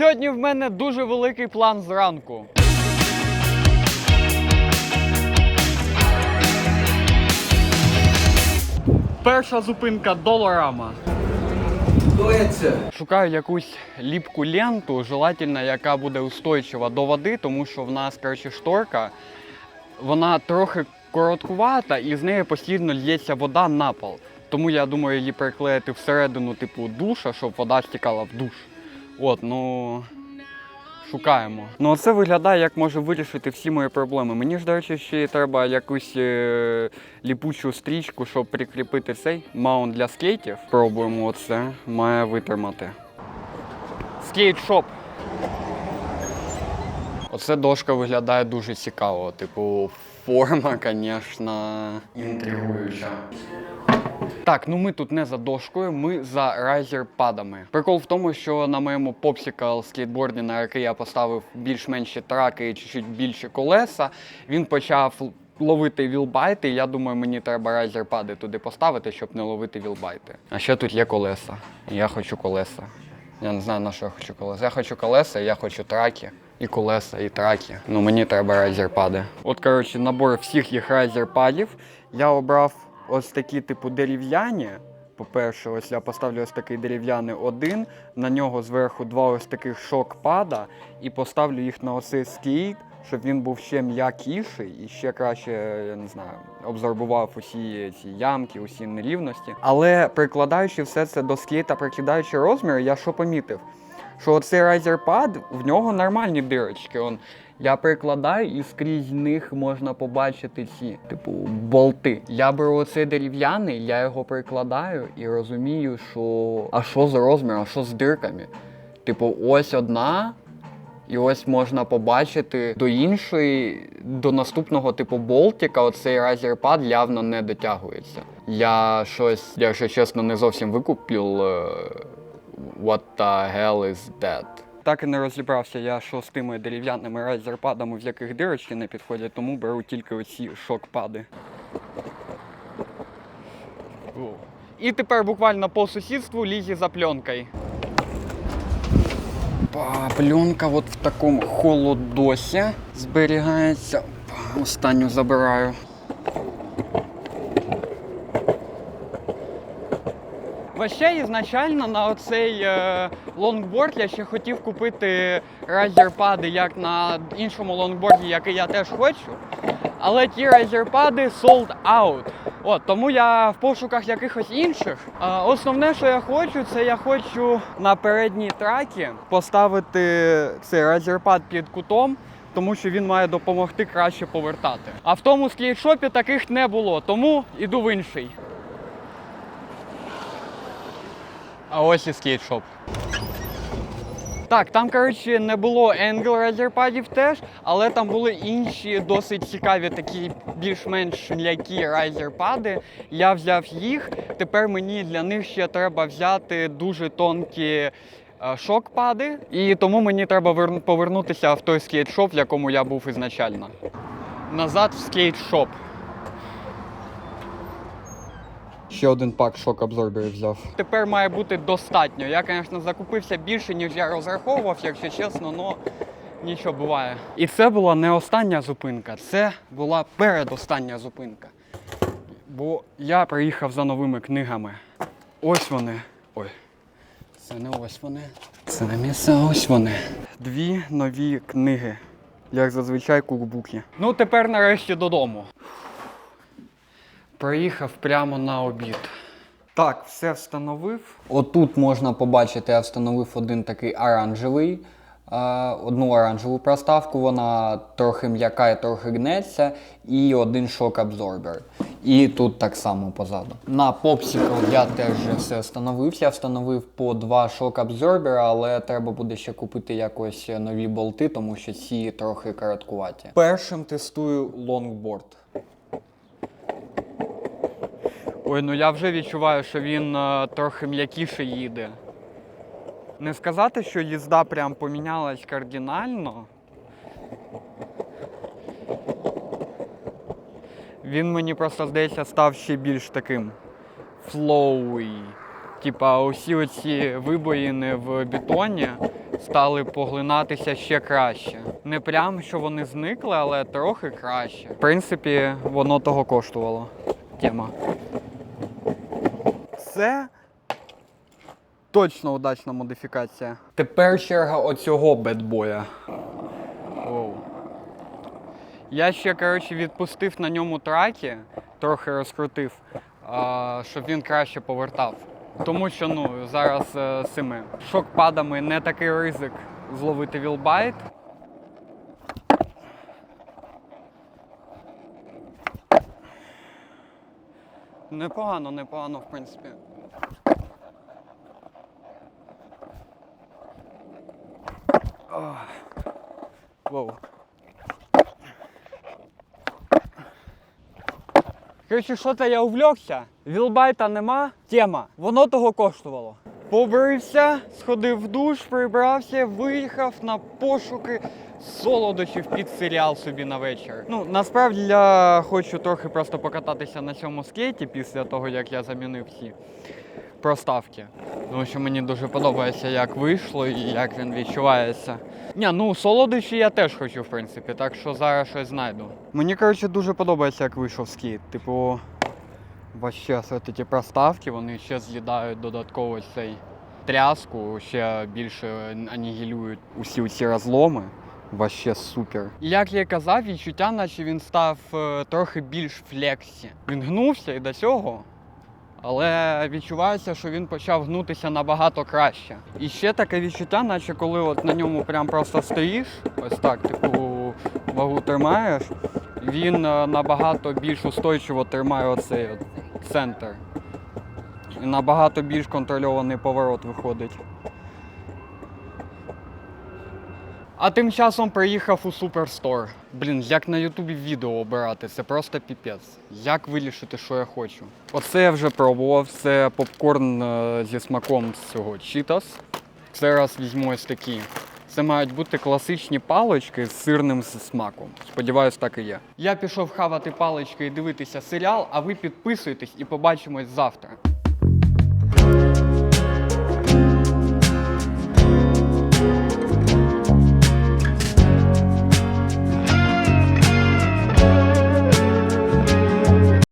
Сьогодні в мене дуже великий план зранку. Перша зупинка доларама. Шукаю якусь ліпку ленту, желательно, яка буде устойчива до води, тому що в нас коротше, шторка, вона трохи короткувата і з неї постійно лється вода на пол. Тому я думаю її приклеїти всередину, типу, душа, щоб вода стікала в душ. От, ну. Шукаємо. Ну, це виглядає, як може вирішити всі мої проблеми. Мені ж, до речі, ще треба якусь е, ліпучу стрічку, щоб прикріпити цей маунт для скейтів. Пробуємо оце. Має витримати. Скейт-шоп. Оце дошка виглядає дуже цікаво. Типу, форма, звісно, інтригуюча. Так, ну ми тут не за дошкою, ми за райзер-падами. Прикол в тому, що на моєму попсикл скейтборді, на який я поставив більш-менші траки і чуть-чуть більше колеса, він почав ловити вілбайти. Я думаю, мені треба райзер-пади туди поставити, щоб не ловити вілбайти. А ще тут є колеса. Я хочу колеса. Я не знаю, на що я хочу колеса. Я хочу колеса, я хочу траки. І колеса, і траки. Ну мені треба райзерпади. От, коротше, набор всіх їх райзерпадів. Я обрав ось такі, типу, дерев'яні. По-перше, ось я поставлю ось такий дерев'яний один, на нього зверху два ось таких шок-пада, і поставлю їх на оцей скейт, щоб він був ще м'якіший і ще краще, я не знаю, обзорбував усі ці ямки, усі нерівності. Але прикладаючи все це до скейта, прикидаючи розміри, я що помітив? Що оцей райзерпад, в нього нормальні дирочки. Он, я прикладаю і скрізь них можна побачити ці, типу, болти. Я беру оцей дерев'яний, я його прикладаю і розумію, що а що з розміром, а що з дирками. Типу, ось одна, і ось можна побачити до іншої, до наступного типу болтика, оцей райзерпад явно не дотягується. Я щось, якщо чесно, не зовсім викупив. е, What the hell is that? Так і не розібрався я, що з тими дерев'яними райзерпадами, в яких дирочки не підходять, тому беру тільки оці шок-пади. І тепер буквально по сусідству лізі за пленкою. Пленка от в такому холодосі зберігається. Останню забираю. Вообще, ізначально на оцей е, лонгборд я ще хотів купити райзерпади, як на іншому лонгборді, який я теж хочу. Але ті райзерпади sold out. От, тому я в пошуках якихось інших. А, основне, що я хочу, це я хочу на передній тракі поставити цей райзерпад під кутом. Тому що він має допомогти краще повертати. А в тому скейтшопі таких не було, тому іду в інший. А ось і скейтшоп. Так, там, коротше, не було Angle райзерпадів теж, але там були інші досить цікаві такі більш-менш м'які райзерпади. Я взяв їх. Тепер мені для них ще треба взяти дуже тонкі е, шокпади. І тому мені треба вер- повернутися в той скейтшоп, в якому я був ізначально. Назад в скейтшоп. Ще один пак шок абсорберів взяв. Тепер має бути достатньо. Я, звісно, закупився більше, ніж я розраховував, якщо чесно, але нічого буває. І це була не остання зупинка, це була передостання зупинка. Бо я приїхав за новими книгами. Ось вони. Ой. Це не ось вони. Це не місце, ось вони. Дві нові книги. Як зазвичай кукбуки. Ну, тепер нарешті додому. Приїхав прямо на обід. Так, все встановив. Отут можна побачити, я встановив один такий оранжевий, е, одну оранжеву проставку, вона трохи м'яка і трохи гнеться, і один шок-абзорбер. І тут так само позаду. На попсикл я теж все встановив. Я встановив по два шок-абзорбера, але треба буде ще купити якось нові болти, тому що ці трохи короткуваті. Першим тестую лонгборд. Ой, ну я вже відчуваю, що він е, трохи м'якіше їде. Не сказати, що їзда прям помінялась кардинально. Він мені просто здається став ще більш таким флоуі. Типа усі оці вибоїни в бетоні, стали поглинатися ще краще. Не прям, що вони зникли, але трохи краще. В принципі, воно того коштувало. Тема. Це точно удачна модифікація. Тепер черга оцього бедбоя. Оу. Я ще, коротше, відпустив на ньому траки, трохи розкрутив, а, щоб він краще повертав. Тому що ну, зараз е, з цими шок-падами не такий ризик зловити вілбайт. Непогано, непогано, в принципі. Ах. Воу. Коротше, що то я увлекся. Вілбайта нема. Тема. Воно того коштувало. Побрився, сходив в душ, прибрався, виїхав на пошуки солодощів під серіал собі на вечір. Ну, насправді я хочу трохи просто покататися на цьому скейті після того, як я замінив ці проставки. Тому що мені дуже подобається, як вийшло і як він відчувається. Ні, ну солодощі я теж хочу, в принципі, так що зараз щось знайду. Мені, коротше, дуже подобається, як вийшов скейт. Типу, вообще, ці проставки, вони ще з'їдають додатково цей тряску, ще більше анігілюють усі ці розломи. Вообще супер. Як я казав, відчуття, наче він став е, трохи більш флексі. Він гнувся і до цього, але відчувається, що він почав гнутися набагато краще. І ще таке відчуття, наче коли от на ньому прям просто стоїш, ось так, типу вагу тримаєш, він е, набагато більш устойчиво тримає оцей от центр. І набагато більш контрольований поворот виходить. А тим часом приїхав у Суперстор. Блін, як на Ютубі відео обирати, це просто піпець. Як вирішити, що я хочу? Оце я вже пробував. Це попкорн е, зі смаком з цього Cheetos. Зараз візьму ось такі. Це мають бути класичні палички з сирним смаком. Сподіваюсь, так і є. Я пішов хавати палички і дивитися серіал, а ви підписуйтесь і побачимось завтра.